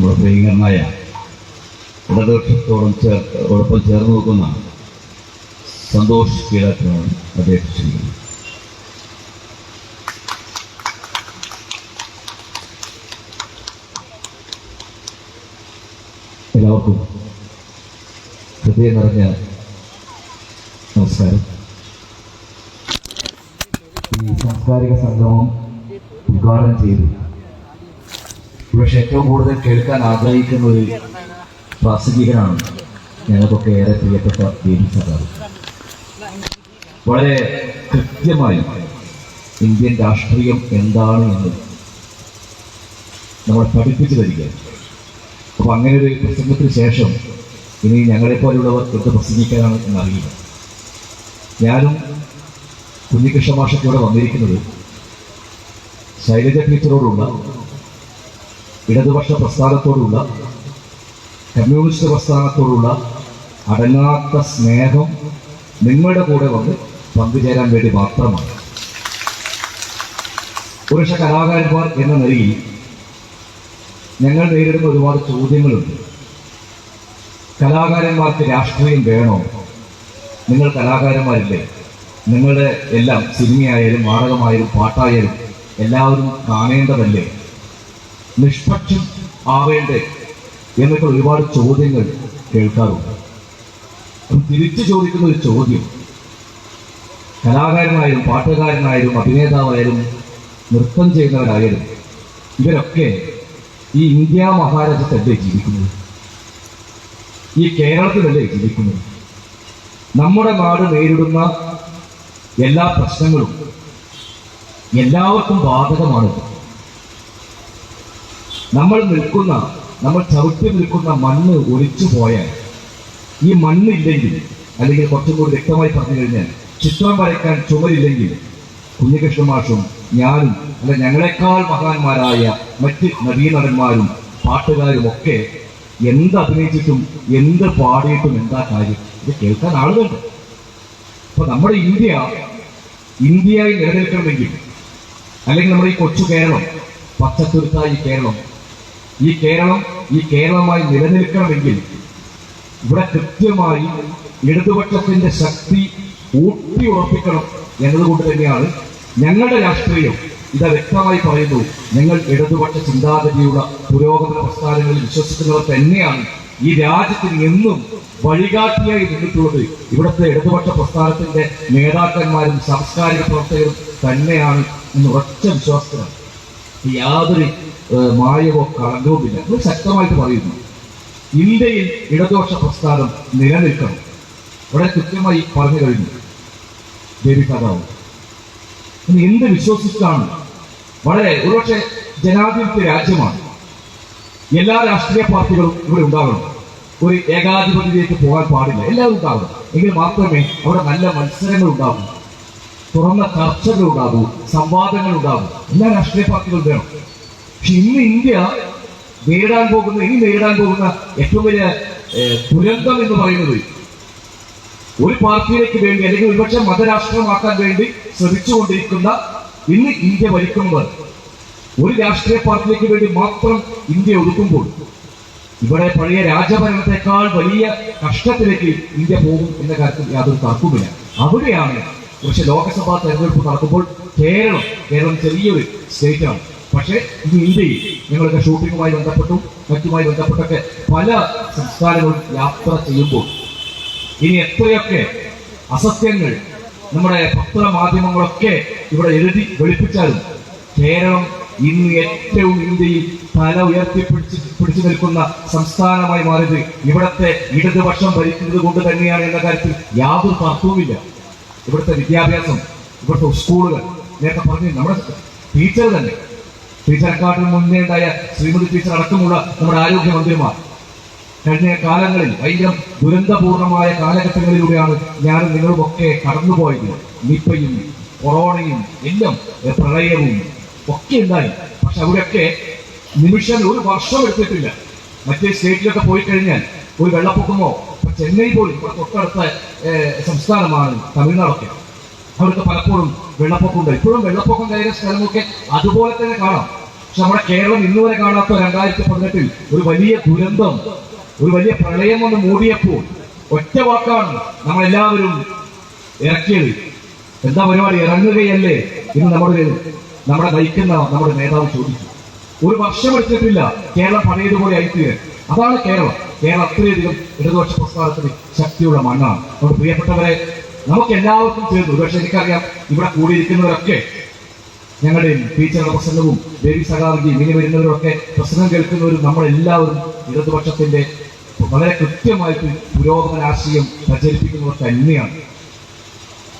നമ്മുടെ പ്രിയങ്കരനായ ഇടതുപക്ഷത്തോടും ചേർ ഓടൊപ്പം ചേർന്ന് നിൽക്കുന്ന സന്തോഷ് കീഴാറ്റനാണ് അദ്ദേഹം ക്ഷണിക്കുന്നത് എല്ലാവർക്കും ഹൃദയം നിറഞ്ഞ നമസ്കാരം. ഈ സാംസ്കാരിക സംഗമം ഉദ്ഘാടനം ചെയ്തു പക്ഷെ ഏറ്റവും കൂടുതൽ കേൾക്കാൻ ആഗ്രഹിക്കുന്ന ഒരു പ്രാസംഗികനാണ് ഞങ്ങൾക്കൊക്കെ ഏറെ പ്രിയപ്പെട്ട ദേവി സർക്കാർ വളരെ കൃത്യമായി ഇന്ത്യൻ രാഷ്ട്രീയം എന്താണ് എന്ന് നമ്മൾ പഠിപ്പിച്ചു തരിക അപ്പൊ അങ്ങനെ ഒരു പ്രസംഗത്തിന് ശേഷം ഇനി ഞങ്ങളെ പോലുള്ളവർ എന്ത് പ്രസംഗിക്കാനാണ് എന്നറിയില്ല. ഞാനും കുഞ്ഞികൃഷ്ണ മാഷൊക്കെ ഇവിടെ വന്നിരിക്കുന്നത് ശൈലജ ടീച്ചറോടുള്ള ഇടതുപക്ഷ പ്രസ്ഥാനത്തോടുള്ള കമ്മ്യൂണിസ്റ്റ് പ്രസ്ഥാനത്തോടുള്ള അടങ്ങാത്ത സ്നേഹം നിങ്ങളുടെ കൂടെ വന്ന് പങ്കുചേരാൻ വേണ്ടി മാത്രമാണ്. പുരുഷ കലാകാരന്മാർ എന്ന നിലയിൽ ഞങ്ങൾ നേരിടുന്ന ഒരുപാട് ചോദ്യങ്ങളുണ്ട്. കലാകാരന്മാർക്ക് രാഷ്ട്രീയം വേണോ? നിങ്ങൾ കലാകാരന്മാരില്ലേ? നിങ്ങളുടെ എല്ലാം സിനിമയായാലും നാടകമായാലും പാട്ടായാലും എല്ലാവരും കാണേണ്ടതല്ലേ? നിഷ്പക്ഷം ആവേണ്ടേ എന്നൊക്കെ ഒരുപാട് ചോദ്യങ്ങൾ കേൾക്കാറുണ്ട്. അപ്പം തിരിച്ചു ചോദിക്കുന്ന ഒരു ചോദ്യം. കലാകാരനായാലും പാട്ടുകാരനായാലും അഭിനേതാവായാലും നൃത്തം ചെയ്യുന്നവരായാലും ഇവരൊക്കെ ഈ ഇന്ത്യ മഹാരാജ്യത്തല്ലേ ജീവിക്കുന്നത്? ഈ കേരളത്തിലല്ലേ ജീവിക്കുന്നത്? നമ്മുടെ നാട് നേരിടുന്ന എല്ലാ പ്രശ്നങ്ങളും എല്ലാവർക്കും ബാധകമാണ്. നമ്മൾ നിൽക്കുന്ന നമ്മൾ ചവിട്ടി നിൽക്കുന്ന മണ്ണ് ഒലിച്ചു പോയാൽ ഈ മണ്ണ് ഇല്ലെങ്കിൽ അല്ലെങ്കിൽ കുറച്ചും കൂടി വ്യക്തമായി പറഞ്ഞു കഴിഞ്ഞാൽ ചിത്രം വരയ്ക്കാൻ ചുമരില്ലെങ്കിൽ കുഞ്ഞികൃഷ്ണ മാഷും ഞാനും അല്ല ഞങ്ങളെക്കാൾ മഹാന്മാരായ മറ്റ് നദീനടന്മാരും പാട്ടുകാരും ഒക്കെ എന്ത് അഭിനയിച്ചിട്ടും എന്ത് പാടിയിട്ടും എന്താ കാര്യം? ഇത് കേൾക്കാൻ ആളുകളുണ്ട്. അപ്പൊ നമ്മുടെ ഇന്ത്യ ഇന്ത്യയായി നിലനിൽക്കണമെങ്കിൽ അല്ലെങ്കിൽ നമ്മുടെ ഈ കൊച്ചു കേരളം പച്ചത്തുരുത്തായി കേരളം ഈ കേരളം ഈ കേരളമായി നിലനിൽക്കണമെങ്കിൽ ഇവിടെ കൃത്യമായി ഇടതുപക്ഷത്തിന്റെ ശക്തി ഊട്ടി ഉറപ്പിക്കണം എന്നതുകൊണ്ട് തന്നെയാണ് ഞങ്ങളുടെ രാഷ്ട്രീയം ഇത് വ്യക്തമായി പറയുന്നു. നിങ്ങൾ ഇടതുപക്ഷ ചിന്താഗതിയുള്ള പുരോഗമന പ്രസ്ഥാനങ്ങളിൽ വിശ്വസിക്കുന്നവർ തന്നെയാണ് ഈ രാജ്യത്തിന് എന്നും വഴികാട്ടിയായി നിന്നിട്ടുള്ളത്. ഇവിടുത്തെ ഇടതുപക്ഷ പ്രസ്ഥാനത്തിന്റെ നേതാക്കന്മാരും സാംസ്കാരിക പ്രവർത്തകരും തന്നെയാണ് എന്ന് ഉറച്ച വിശ്വാസത്തിലാണ്. യാതൊരു മായമോ കളങ്കവുമില്ല അത് ശക്തമായിട്ട് പറയുന്നു. ഇന്ത്യയിൽ ഇടദോഷ പ്രസ്ഥാനം നിലനിൽക്കണം. വളരെ കൃത്യമായി പറഞ്ഞു കഴിഞ്ഞു. ദേവി എന്ത് വിശ്വസിച്ചാണ്? വളരെ ഒരുപക്ഷെ ജനാധിപത്യ രാജ്യമാണ്. എല്ലാ രാഷ്ട്രീയ പാർട്ടികളും ഇവിടെ ഉണ്ടാകണം ഒരു ഏകാധിപതിയിലേക്ക് പോകാൻ പാടില്ല. എല്ലാവരും ഉണ്ടാകണം എങ്കിൽ മാത്രമേ അവിടെ നല്ല മത്സരങ്ങൾ ഉണ്ടാകൂ തുറന്ന ചർച്ചകൾ ഉണ്ടാകൂ സംവാദങ്ങൾ ഉണ്ടാകൂ എല്ലാ രാഷ്ട്രീയ പാർട്ടികളും വേണം. ഇന്ന് ഇന്ത്യ നേരിടാൻ പോകുന്ന ഇനി നേടാൻ പോകുന്ന ഏറ്റവും വലിയ ദുരന്തം എന്ന് പറയുന്നത് ഒരു പാർട്ടിയിലേക്ക് വേണ്ടി അല്ലെങ്കിൽ ഒരുപക്ഷെ മതരാഷ്ട്രമാക്കാൻ വേണ്ടി ശ്രമിച്ചുകൊണ്ടിരിക്കുന്ന ഇന്ന് ഇന്ത്യ ഭരിക്കുന്നവർ ഒരു രാഷ്ട്രീയ പാർട്ടിയിലേക്ക് വേണ്ടി മാത്രം ഇന്ത്യ ഒതുക്കുമ്പോൾ ഇവിടെ പഴയ രാജഭരണത്തെക്കാൾ വലിയ കഷ്ടത്തിലേക്ക് ഇന്ത്യ പോകും എന്ന കാര്യത്തിൽ യാതൊരു തർക്കവുമില്ല. അവിടെയാണ് പക്ഷെ ലോക്സഭാ തെരഞ്ഞെടുപ്പ് നടക്കുമ്പോൾ കേരളം കേരളം ചെറിയൊരു സ്റ്റേറ്റാണ്. പക്ഷേ ഇത് ഇന്ത്യയിൽ ഞങ്ങളൊക്കെ ഷൂട്ടിങ്ങുമായി ബന്ധപ്പെട്ടും മറ്റുമായി ബന്ധപ്പെട്ടൊക്കെ പല സംസ്ഥാനങ്ങളും യാത്ര ചെയ്യുമ്പോൾ ഇനി എത്രയൊക്കെ അസത്യങ്ങൾ നമ്മുടെ പത്രമാധ്യമങ്ങളൊക്കെ ഇവിടെ എഴുതി വെളുപ്പിച്ചാലും കേരളം ഇന്ന് ഏറ്റവും ഇന്ത്യയിൽ തല ഉയർത്തി പിടിച്ച് പിടിച്ചു നിൽക്കുന്ന സംസ്ഥാനമായി മാറിയത് ഇവിടുത്തെ ഇടതുപക്ഷം ഭരിക്കുന്നത് കൊണ്ട് തന്നെയാണ് എന്ന കാര്യത്തിൽ യാതൊരു തർക്കവുമില്ല. ഇവിടുത്തെ വിദ്യാഭ്യാസം ഇവിടുത്തെ സ്കൂളുകൾ നേരത്തെ പറഞ്ഞു നമ്മുടെ ടീച്ചർ തന്നെ ടീച്ചറെക്കാട്ടിൽ മുന്നേ ഉണ്ടായ ശ്രീമതി ടീച്ചർ അടക്കമുള്ള നമ്മുടെ ആരോഗ്യമന്ത്രിമാർ കഴിഞ്ഞ കാലങ്ങളിൽ ഭയങ്കര ദുരന്തപൂർണമായ കാലഘട്ടങ്ങളിലൂടെയാണ് ഞാൻ നിങ്ങളുമൊക്കെ കടന്നുപോയത്. നിപ്പയും കൊറോണയും എല്ലാം പ്രളയവും ഒക്കെ ഉണ്ടായി. പക്ഷെ അവിടെയൊക്കെ നിമിഷം ഒരു വർഷം എടുത്തിട്ടില്ല. മറ്റേ സ്റ്റേറ്റിലൊക്കെ പോയി കഴിഞ്ഞാൽ ഒരു വെള്ളപ്പൊക്കമോ ചെന്നൈ പോലും ഇവിടെ തൊട്ടടുത്ത സംസ്ഥാനമാണ് തമിഴ്നാടൊക്കെ. അവിടുത്തെ പലപ്പോഴും വെള്ളപ്പൊക്കം ഉണ്ട്. ഇപ്പോഴും വെള്ളപ്പൊക്കം കയറിയ സ്ഥലമൊക്കെ അതുപോലെ തന്നെ കാണാം. പക്ഷെ നമ്മുടെ കേരളം ഇന്ന് വരെ കാണാത്ത രണ്ടായിരത്തി പതിനെട്ടിൽ ഒരു വലിയ ദുരന്തം ഒരു വലിയ പ്രളയം വന്ന് മൂടിയപ്പോൾ ഒറ്റ വാക്കാണ് നമ്മളെല്ലാവരും ഇറക്കിയത്. എന്താ പരിപാടി? ഇറങ്ങുകയല്ലേ? എന്ന് നമ്മുടെ നമ്മുടെ നയിക്കുന്ന നമ്മുടെ നേതാവ് ചോദിച്ചു. ഒരു വർഷം എടുത്തിട്ടില്ല. കേരളം പഴയതുപോലെ അയക്കുക അതാണ് കേരളം. കേരളം അത്രയധികം ഇടതുപക്ഷ പ്രസ്ഥാനത്തിന് ശക്തിയുള്ള മണ്ണാണ്. നമ്മുടെ പ്രിയപ്പെട്ടവരെ നമുക്ക് എല്ലാവർക്കും ചേർന്നു പക്ഷെ എനിക്കറിയാം ഇവിടെ കൂടിയിരിക്കുന്നവരൊക്കെ ഞങ്ങളുടെയും ടീച്ചറുടെ പ്രസംഗവും ദേവി സഖാവിന്റെയും ഇങ്ങനെ വരുന്നവരൊക്കെ പ്രസംഗം കേൾക്കുന്നവരും നമ്മളെല്ലാവരും ഇടതുപക്ഷത്തിന്റെ വളരെ കൃത്യമായിട്ട് പുരോഗമന ആശയം പ്രചരിപ്പിക്കുന്നവർ തന്നെയാണ്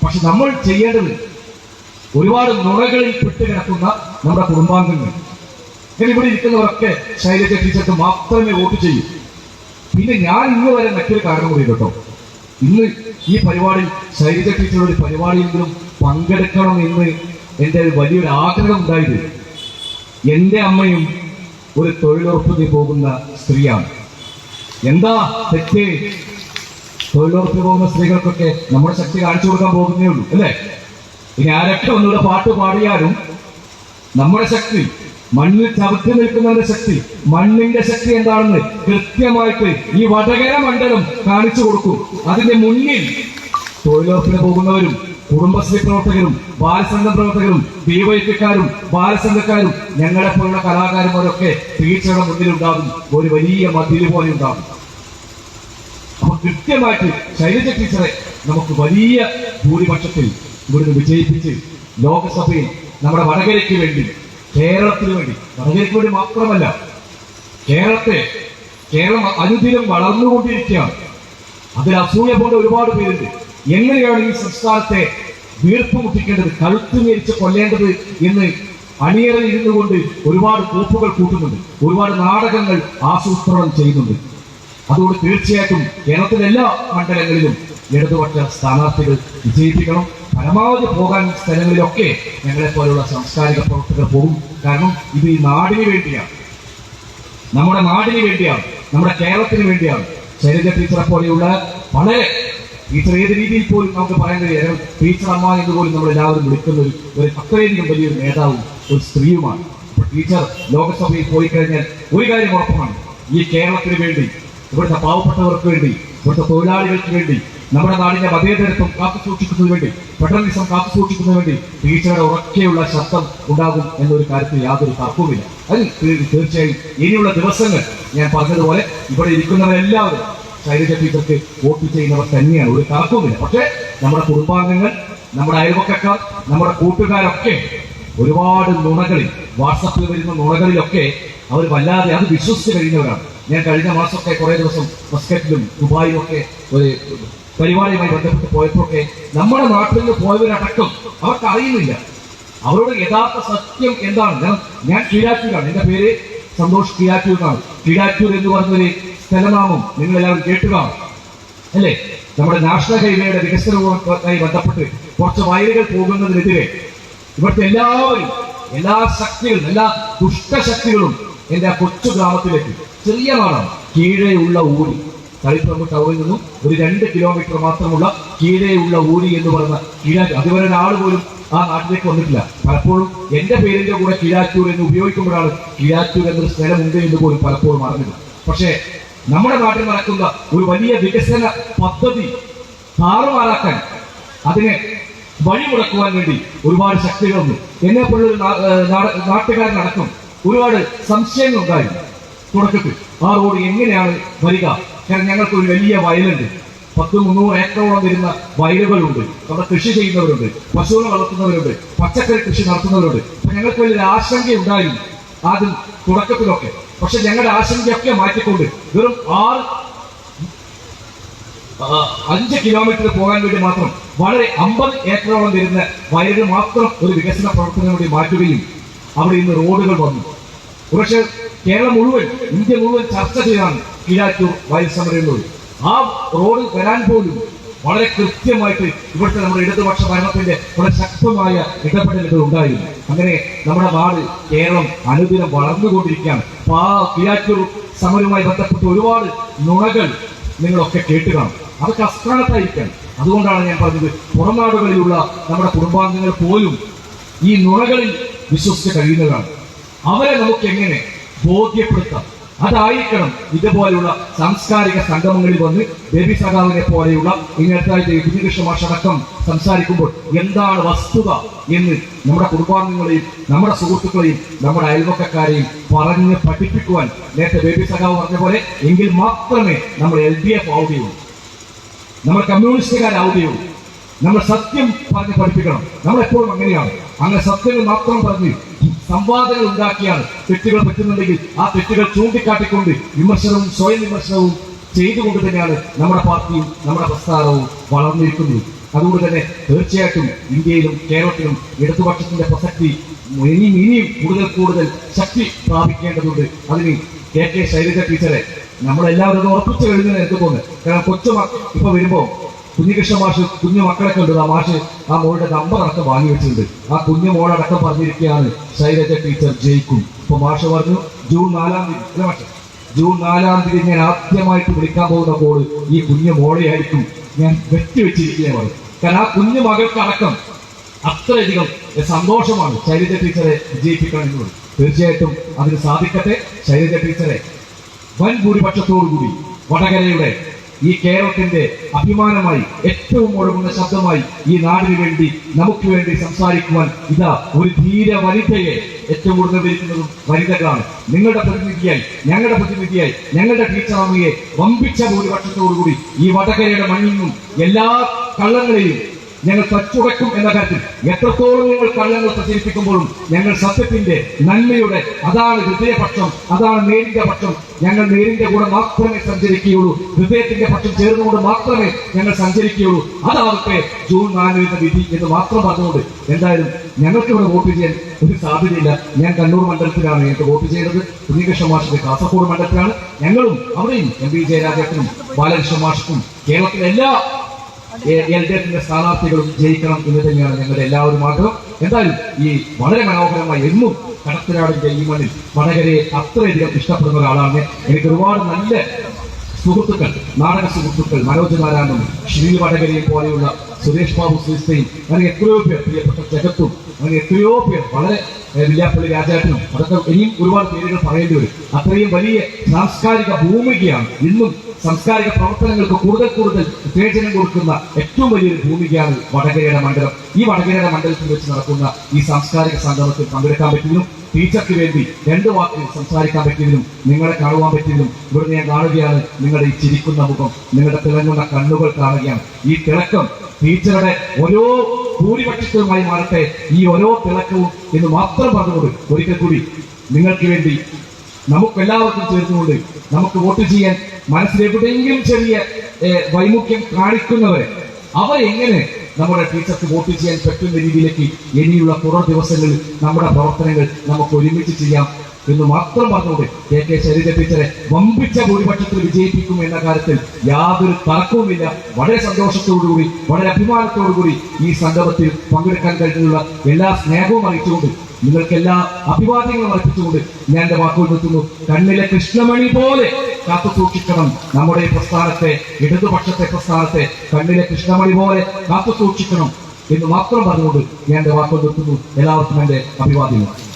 പക്ഷെ നമ്മൾ ചെയ്യേണ്ടത് ഒരുപാട് നുണകളിൽ പെട്ടുകിടക്കുന്ന നമ്മുടെ കുടുംബാംഗങ്ങൾ. ഇങ്ങനെ ഇവിടെ ഇരിക്കുന്നവരൊക്കെ ശൈലജ ടീച്ചർക്ക് മാത്രമേ വോട്ട് ചെയ്യൂ. പിന്നെ ഞാൻ ഇന്ന് വരെ മറ്റൊരു കാരണം കൂടി കേട്ടോ ഇന്ന് ഈ പരിപാടി ശൈലജ ടീച്ചറുടെ ഒരു പരിപാടിയെങ്കിലും പങ്കെടുക്കണം എന്ന് എന്റെ വലിയൊരു ആഗ്രഹം ഉണ്ടായിരുന്നു എന്റെ അമ്മയും ഒരു തൊഴിലുറപ്പിന് പോകുന്ന സ്ത്രീയാണ്. എന്താ തെറ്റ്? തൊഴിലുറപ്പിന് പോകുന്ന സ്ത്രീകൾക്കൊക്കെ നമ്മുടെ ശക്തി കാണിച്ചു കൊടുക്കാൻ പോകുന്നേ ഉള്ളൂ അല്ലേ? ഇനി ആരൊക്കെ ഒന്നുകൂടെ പാട്ട് പാടിയാലും നമ്മുടെ ശക്തി മണ്ണിൽ ചവിട്ടി നിൽക്കുന്നവന്റെ ശക്തി മണ്ണിന്റെ ശക്തി എന്താണെന്ന് കൃത്യമായിട്ട് ഈ വടകര മണ്ഡലം കാണിച്ചു കൊടുക്കും. അതിന്റെ മുന്നിൽ തൊഴിലുറപ്പിന് പോകുന്നവരും കുടുംബശ്രീ പ്രവർത്തകരും ബാലസംഘ പ്രവർത്തകരും ഡിവൈപിക്കാരും ബാലസംഘക്കാരും ഞങ്ങളെ പോലുള്ള കലാകാരന്മാരൊക്കെ തീർച്ചയുടെ മുന്നിലുണ്ടാകും. ഒരു വലിയ മതിൽ പോലെ ഉണ്ടാകും. അപ്പൊ കൃത്യമായിട്ട് ശൈലജ ടീച്ചറെ നമുക്ക് വലിയ ഭൂരിപക്ഷത്തിൽ ഇവിടുന്ന് വിജയിപ്പിച്ച് ലോകസഭയിൽ നമ്മുടെ വടകരയ്ക്ക് വേണ്ടി കേരളത്തിന് വേണ്ടി വടകരയ്ക്ക് വേണ്ടി മാത്രമല്ല കേരളത്തെ കേരളം അനുദിനം വളർന്നുകൊണ്ടിരിക്കുകയാണ്. അതിൽ അസൂയ പോലെ ഒരുപാട് പേരുണ്ട്. എങ്ങനെയാണ് ഈ സംസ്ഥാനത്തെ വീർപ്പുമുട്ടിക്കേണ്ടത് കഴുത്തു മേരിച്ച് കൊല്ലേണ്ടത് എന്ന് അണിയറയിൽ ഇരുന്നു കൊണ്ട് ഒരുപാട് കോപ്പുകൾ കൂട്ടുന്നുണ്ട്. ഒരുപാട് നാടകങ്ങൾ ആസൂത്രണം ചെയ്യുന്നുണ്ട്. അതുകൊണ്ട് തീർച്ചയായിട്ടും കേരളത്തിലെ എല്ലാ മണ്ഡലങ്ങളിലും ഇടതുപക്ഷ സ്ഥാനാർത്ഥികൾ വിജയിപ്പിക്കണം. പരമാവധി പോകാൻ സ്ഥലങ്ങളിലൊക്കെ ഞങ്ങളെ പോലെയുള്ള സാംസ്കാരിക പ്രവർത്തകർ പോകും. കാരണം ഇത് ഈ നാടിന് വേണ്ടിയാണ്. നമ്മുടെ നാടിന് വേണ്ടിയാണ്. നമ്മുടെ കേരളത്തിന് വേണ്ടിയാണ്. ശൈലജ ടീച്ചറെ പോലെയുള്ള വളരെ ടീച്ചർ ഏത് രീതിയിൽ പോലും നമുക്ക് പറയാൻ കഴിയും ടീച്ചർ അമ്മ എന്ന് പോലും നമ്മൾ എല്ലാവരും വിളിക്കുന്ന ഒരു അത്രയധികം വലിയൊരു നേതാവും ഒരു സ്ത്രീയുമാണ്. അപ്പൊ ടീച്ചർ ലോകസഭയിൽ പോയി കഴിഞ്ഞാൽ ഒരു കാര്യം ഉറപ്പമാണ് ഈ കേരളത്തിന് വേണ്ടി ഇവിടുത്തെ പാവപ്പെട്ടവർക്ക് വേണ്ടി ഇവിടുത്തെ തൊഴിലാളികൾക്ക് വേണ്ടി നമ്മുടെ നാടിന്റെ മതേതരത്വം കാത്തു സൂക്ഷിക്കുന്നതിന് വേണ്ടി ഫെഡറലിസം കാത്തു സൂക്ഷിക്കുന്നതിന് വേണ്ടി ടീച്ചറുടെ ഉറക്കെയുള്ള ശബ്ദം ഉണ്ടാകും എന്നൊരു കാര്യത്തിൽ യാതൊരു തർക്കവുമില്ല. അതിൽ തീർച്ചയായും ഇനിയുള്ള ദിവസങ്ങൾ ഞാൻ പറഞ്ഞതുപോലെ ഇവിടെ ഇരിക്കുന്നവരെല്ലാവരും ശൈലജ ടീച്ചർക്ക് വോട്ട് ചെയ്യുന്നവർ തന്നെയാണ്. ഒരു തർക്കവുമില്ല. പക്ഷെ നമ്മുടെ കുടുംബാംഗങ്ങൾ നമ്മുടെ അയൽവക്കക്കാർ നമ്മുടെ കൂട്ടുകാരൊക്കെ ഒരുപാട് നുണകളിൽ വാട്സപ്പിൽ വരുന്ന നുണകളിലൊക്കെ അവർ വല്ലാതെ അത് വിശ്വസിച്ച് കഴിയുന്നവരാണ്. ഞാൻ കഴിഞ്ഞ മാസമൊക്കെ കുറേ ദിവസം മസ്കറ്റിലും ദുബായിലും ഒക്കെ ഒരു പരിപാടിയുമായി ബന്ധപ്പെട്ട് പോയപ്പോഴൊക്കെ നമ്മുടെ നാട്ടിൽ നിന്ന് പോയവരടക്കം അവർക്ക് അറിയുന്നില്ല അവരോട് യഥാർത്ഥ സത്യം എന്താണ്? ഞാൻ ഞാൻ കീഴാറ്റൂരാണ്. എന്റെ പേര് സന്തോഷ് കീഴാറ്റൂർ എന്നാണ്. കീഴാറ്റൂർ എന്ന് പറഞ്ഞൊരു സ്ഥലനാമം നിങ്ങൾ എല്ലാവരും കേട്ടുക അല്ലേ? നമ്മുടെ നാഷണൽ ഹൈവേയുടെ വികസനവുമായി ബന്ധപ്പെട്ട് കുറച്ച് വയലുകൾ പോകുന്നതിനെതിരെ ഇവിടുത്തെ എല്ലാവരും എല്ലാ ശക്തികളും എല്ലാ ദുഷ്ടശക്തികളും എന്റെ ആ കൊച്ചു ഗ്രാമത്തിലേക്ക് ചെറിയ നാടാണ് കീഴെയുള്ള ഊരി. തളിപ്പറമ്പ് ടൗണിൽ നിന്നും ഒരു രണ്ട് കിലോമീറ്റർ മാത്രമുള്ള കീഴെയുള്ള ഊരി എന്ന് പറയുന്ന കീഴാ അതുവരെ ഒരാൾ പോലും ആ നാട്ടിലേക്ക് വന്നിട്ടില്ല. പലപ്പോഴും എന്റെ പേരിന്റെ കൂടെ കീഴാറ്റൂർ എന്ന് ഉപയോഗിക്കുമ്പോഴാണ് കീഴാറ്റൂർ എന്നൊരു സ്ഥലമുണ്ട് എന്ന് പോലും പലപ്പോഴും അറിഞ്ഞത്. പക്ഷേ നമ്മുടെ നാട്ടിൽ നടക്കുന്ന ഒരു വലിയ വികസന പദ്ധതി താറുമാറാക്കാൻ അതിനെ വഴിമുടക്കുവാൻ വേണ്ടി ഒരുപാട് ശക്തികളുണ്ട്. എന്നെ നടക്കും നാട്ടുകാരനടക്കം ഒരുപാട് സംശയങ്ങൾ ഉണ്ടായി തുടക്കത്തിൽ ആ റോഡ് എങ്ങനെയാണ് വരിക? കാരണം ഞങ്ങൾക്ക് ഒരു വലിയ വയലുണ്ട്. പത്ത് മുന്നൂറ് ഏക്കറോളം വരുന്ന വയലുകളുണ്ട്. അവിടെ കൃഷി ചെയ്യുന്നവരുണ്ട്. പശുവിനെ വളർത്തുന്നവരുണ്ട്. പച്ചക്കറി കൃഷി നടത്തുന്നവരുണ്ട്. അപ്പൊ ഞങ്ങൾക്ക് വലിയൊരു ആശങ്ക ഉണ്ടായിരുന്നു ആദ്യം തുടക്കത്തിലൊക്കെ പക്ഷെ ഞങ്ങളുടെ ആശങ്കയൊക്കെ മാറ്റിക്കൊണ്ട് വെറും ആറ് അഞ്ച് കിലോമീറ്റർ പോകാൻ വേണ്ടി മാത്രം വളരെ അമ്പത് ഏക്കറോളം വരുന്ന വയറ് മാത്രം ഒരു വികസന പ്രവർത്തനം കൂടി മാറ്റുകയും അവിടെ ഇന്ന് റോഡുകൾ വന്നു. പക്ഷേ കേരളം മുഴുവൻ ഇന്ത്യ മുഴുവൻ ചർച്ച ചെയ്താണ് കീഴാറ്റൂർ വയൽ സമരങ്ങളിൽ. ആ റോഡ് വരാൻ പോലും വളരെ കൃത്യമായിട്ട് ഇവിടുത്തെ നമ്മുടെ ഇടതുപക്ഷ ഭരണത്തിന്റെ വളരെ ശക്തമായ ഇടപെടലുകൾ ഉണ്ടായിരുന്നു. അങ്ങനെ നമ്മുടെ നാട് കേരളം അനുദിനം വളർന്നുകൊണ്ടിരിക്കുകയാണ്. കീഴാറ്റൂർ സമരവുമായി ബന്ധപ്പെട്ട് ഒരുപാട് നുണകൾ നിങ്ങളൊക്കെ കേട്ട് കാണും. അതൊക്കെ അസ്ഥാനത്തായിരിക്കണം അതുകൊണ്ടാണ് ഞാൻ പറഞ്ഞത് പുറം നാടുകളിലുള്ള നമ്മുടെ കുടുംബാംഗങ്ങൾ പോലും ഈ നുണകളിൽ വിശ്വസിച്ച് കഴിയുന്നതാണ് അവരെ നമുക്ക് എങ്ങനെ ബോധ്യപ്പെടുത്താം? അതായിരിക്കണം ഇതുപോലെയുള്ള സാംസ്കാരിക സംഗമങ്ങളിൽ വന്ന് ബേബി സഖാവിനെ പോലെയുള്ള ഇങ്ങനത്തെ കുഞ്ഞികൃഷ്ണ മാഷടക്കം സംസാരിക്കുമ്പോൾ എന്താണ് വസ്തുത എന്ന് നമ്മുടെ കുടുംബാംഗങ്ങളെയും നമ്മുടെ സുഹൃത്തുക്കളെയും നമ്മുടെ അയൽവക്കക്കാരെയും പറഞ്ഞ് പഠിപ്പിക്കുവാൻ നേരത്തെ ബേബി സഖാവ് പറഞ്ഞ പോലെ എങ്കിൽ മാത്രമേ നമ്മൾ എൽ ഡി എഫ് ആവുകയുള്ളൂ നമ്മൾ കമ്മ്യൂണിസ്റ്റുകാരാവുകയുള്ളൂ. നമ്മൾ സത്യം പറഞ്ഞ് പഠിപ്പിക്കണം. നമ്മളെപ്പോഴും അങ്ങനെയാണ്. അങ്ങനെ സത്യങ്ങൾ മാത്രം പറഞ്ഞ് സംവാദങ്ങൾ ഉണ്ടാക്കിയാണ് തെറ്റുകൾ പറ്റുന്നുണ്ടെങ്കിൽ ആ തെറ്റുകൾ ചൂണ്ടിക്കാട്ടിക്കൊണ്ട് വിമർശനവും സ്വയം വിമർശനവും ചെയ്തുകൊണ്ട് തന്നെയാണ് നമ്മുടെ പാർട്ടിയും നമ്മുടെ പ്രസ്ഥാനവും വളർന്നിരിക്കുന്നത്. അതുകൊണ്ട് തന്നെ തീർച്ചയായിട്ടും ഇന്ത്യയിലും കേരളത്തിലും ഇടതുപക്ഷത്തിന്റെ പ്രസക്തി ഇനിയും ഇനിയും കൂടുതൽ കൂടുതൽ ശക്തി പ്രാപിക്കേണ്ടതുണ്ട്. അതിന് കെ കെ ശൈലജ ടീച്ചറെ നമ്മളെല്ലാവരും ഉറപ്പിച്ചു കഴിഞ്ഞാൽ എനിക്ക് തോന്നുന്നു കാരണം കൊച്ചു മക്ക ഇപ്പൊ വരുമ്പോ കുഞ്ഞികൃഷ്ണ മാഷ് കുഞ്ഞു മക്കളൊക്കെ ഉണ്ട് ആ മാഷ് ആ മോളുടെ നമ്പർ അടക്കം വാങ്ങി വെച്ചിട്ടുണ്ട്. ആ കുഞ്ഞു മോളടക്കം പറഞ്ഞിരിക്കുകയാണ് ശൈലജ ടീച്ചർ ജയിക്കും. ഇപ്പൊ മാഷ് പറഞ്ഞു ജൂൺ നാലാം തീയതി മാഷ്? ജൂൺ നാലാം തീയതി ഞാൻ ആദ്യമായിട്ട് വിളിക്കാൻ പോകുന്ന കോൾ ഈ കുഞ്ഞു മോളെയായിരിക്കും. ഞാൻ വെച്ചിരിക്കുകയാണ് കാരണം ആ കുഞ്ഞു മകൾക്കടക്കം അത്രയധികം സന്തോഷമാണ് ശൈലജ ടീച്ചറെ വിജയിപ്പിക്കണം എന്നുള്ളത്. തീർച്ചയായിട്ടും അതിന് സാധിക്കട്ടെ. ശൈലജ ടീച്ചറെ വൻ ഭൂരിപക്ഷത്തോടുകൂടി വടകരയുടെ ഈ കേരളത്തിന്റെ അഭിമാനമായി ഏറ്റവും ഒഴുകുന്ന ശബ്ദമായി ഈ നാടിന് വേണ്ടി നമുക്ക് വേണ്ടി സംസാരിക്കുവാൻ ഇതാ ഒരു ധീര വനിതയെ ഏറ്റവും കൂടുതൽ വിളിക്കുന്നതും വനിതകളാണ്. നിങ്ങളുടെ പ്രതിനിധിയായി ഞങ്ങളുടെ പ്രതിനിധിയായി ഞങ്ങളുടെ ടീച്ചർ അമ്മയെ വമ്പിച്ച ഭൂരിപക്ഷത്തോടുകൂടി ഈ വടകരയുടെ മണ്ണിൽ നിന്നും എല്ലാ കള്ളങ്ങളെയും ഞങ്ങൾ തച്ചുടക്കും എന്ന കാര്യത്തിൽ എത്രത്തോളം ഞങ്ങൾ കള്ളങ്ങൾ പ്രചരിപ്പിക്കുമ്പോഴും ഞങ്ങൾ സത്യത്തിന്റെ നന്മയുടെ അതാണ് ഹൃദയപക്ഷം അതാണ് നേരിന്റെ പക്ഷം. ഞങ്ങൾ നേരിന്റെ കൂടെ മാത്രമേ സഞ്ചരിക്കുകയുള്ളൂ. ഹൃദയത്തിന്റെ പക്ഷം ചേർന്നുകൊണ്ട് മാത്രമേ ഞങ്ങൾ സഞ്ചരിക്കുകയുള്ളൂ. അതാവട്ടെ ജൂൺ നാലിന്റെ വിധി എന്ന് മാത്രം പറഞ്ഞുകൊണ്ട് എന്തായാലും ഞങ്ങൾക്ക് ഇവിടെ വോട്ട് ചെയ്യാൻ ഒരു സാധ്യതയില്ല. ഞാൻ കണ്ണൂർ മണ്ഡലത്തിലാണ് ഞങ്ങൾക്ക് വോട്ട് ചെയ്തത് ഉണ്ണികൃഷ്ണ മാഷിന്റെ കാസർഗോഡ് മണ്ഡലത്തിലാണ്. ഞങ്ങളും അവിടെയും എം വി ജയരാജേട്ടനും ബാലകൃഷ്ണ മാഷിക്കും കേരളത്തിലെ എല്ലാ എൽ ഡി എഫിന്റെ സ്ഥാനാർത്ഥികളും ജയിക്കണം എന്ന് തന്നെയാണ് ഞങ്ങളുടെ എല്ലാവരും ആഗ്രഹം. എന്തായാലും ഈ വളരെ മനോഹരമായി എന്നും കടത്തിലാടിന്റെ ഈ മണ്ണിൽ വടകരയെ അത്രയധികം ഇഷ്ടപ്പെടുന്ന ഒരാളാണ്. എനിക്ക് ഒരുപാട് നല്ല സുഹൃത്തുക്കൾ നാടക സുഹൃത്തുക്കൾ മനോജ് നാരായണനും ശ്രീ വടകരയെ പോലെയുള്ള സുരേഷ് ബാബു ശ്രീസ്തയും അങ്ങനെ എത്രയോ പേർ പ്രിയപ്പെട്ട ജഗത്തും അങ്ങനെ എത്രയോ പേർ വളരെ വില്ലാപ്പള്ളി രാജാട്ടിനും അതൊക്കെ ഇനിയും ഒരുപാട് പേരുകൾ പറയേണ്ടി വരും. അത്രയും വലിയ സാംസ്കാരിക ഭൂമികയാണ് ഇന്നും സാംസ്കാരിക പ്രവർത്തനങ്ങൾക്ക് കൂടുതൽ കൂടുതൽ ഉത്തേജനം കൊടുക്കുന്ന ഏറ്റവും വലിയൊരു ഭൂമികയാണ് വടകരയുടെ മണ്ഡലം. ഈ വടകരയുടെ മണ്ഡലത്തിൽ വെച്ച് നടക്കുന്ന ഈ സാംസ്കാരിക സംഗമത്തിൽ പങ്കെടുക്കാൻ പറ്റിയതിനും ടീച്ചർക്ക് വേണ്ടി രണ്ട് വാക്കിൽ സംസാരിക്കാൻ പറ്റിയതിനും നിങ്ങളെ കാണുവാൻ പറ്റിയതിനും ഇവിടെ ഞാൻ കാണുകയാണ് നിങ്ങളുടെ ഈ ചിരിക്കുന്ന മുഖം നിങ്ങളുടെ തിളങ്ങുന്ന കണ്ണുകൾ കാണുകയാണ്. ഈ തിളക്കം ടീച്ചറുടെ ഓരോ ഭൂരിപക്ഷത്തുമായി മാറട്ടെ ഈ ഓരോ തിളക്കവും എന്ന് മാത്രം പറഞ്ഞുകൊണ്ട് ഒരിക്കൽ കൂടി നിങ്ങൾക്ക് വേണ്ടി നമുക്ക് എല്ലാവർക്കും ചേർന്നുകൊണ്ട് നമുക്ക് വോട്ട് ചെയ്യാൻ മനസ്സിലെവിടെയെങ്കിലും ചെറിയ വൈമുഖ്യം കാണിക്കുന്നവരെ അവരെങ്ങനെ നമ്മുടെ ടീച്ചർക്ക് വോട്ട് ചെയ്യാൻ പറ്റുന്ന രീതിയിലേക്ക് ഇനിയുള്ള തുടർ ദിവസങ്ങളിൽ നമ്മുടെ പ്രവർത്തനങ്ങൾ നമുക്ക് ഒരുമിച്ച് ചെയ്യാം. എന്ന് മാത്രം പറഞ്ഞുകൊണ്ട് കെ കെ ശൈലജ ടീച്ചറെ വമ്പിച്ച ഭൂരിപക്ഷത്തിൽ വിജയിപ്പിക്കും എന്ന കാര്യത്തിൽ യാതൊരു തർക്കവുമില്ല. വളരെ സന്തോഷത്തോടുകൂടി വളരെ അഭിമാനത്തോടുകൂടി ഈ സംഗമത്തിൽ പങ്കെടുക്കാൻ കഴിഞ്ഞുള്ള എല്ലാ സ്നേഹവും അറിയിച്ചുകൊണ്ട് നിങ്ങൾക്ക് എല്ലാ അഭിവാദ്യങ്ങളും അർപ്പിച്ചുകൊണ്ട് ഞാൻ എന്റെ വാക്കുകൾ നിർത്തുന്നു. കണ്ണിലെ കൃഷ്ണമണി പോലെ കാത്തു സൂക്ഷിക്കണം നമ്മുടെ പ്രസ്ഥാനത്തെ ഇടതുപക്ഷത്തെ പ്രസ്ഥാനത്തെ കണ്ണിലെ കൃഷ്ണമണി പോലെ കാത്തു സൂക്ഷിക്കണം എന്ന് മാത്രം പറഞ്ഞുകൊണ്ട് ഞാൻ എന്റെ വാക്കുകൾ നിർത്തുന്നു. എല്ലാവർക്കും എന്റെ അഭിവാദ്യങ്ങൾ.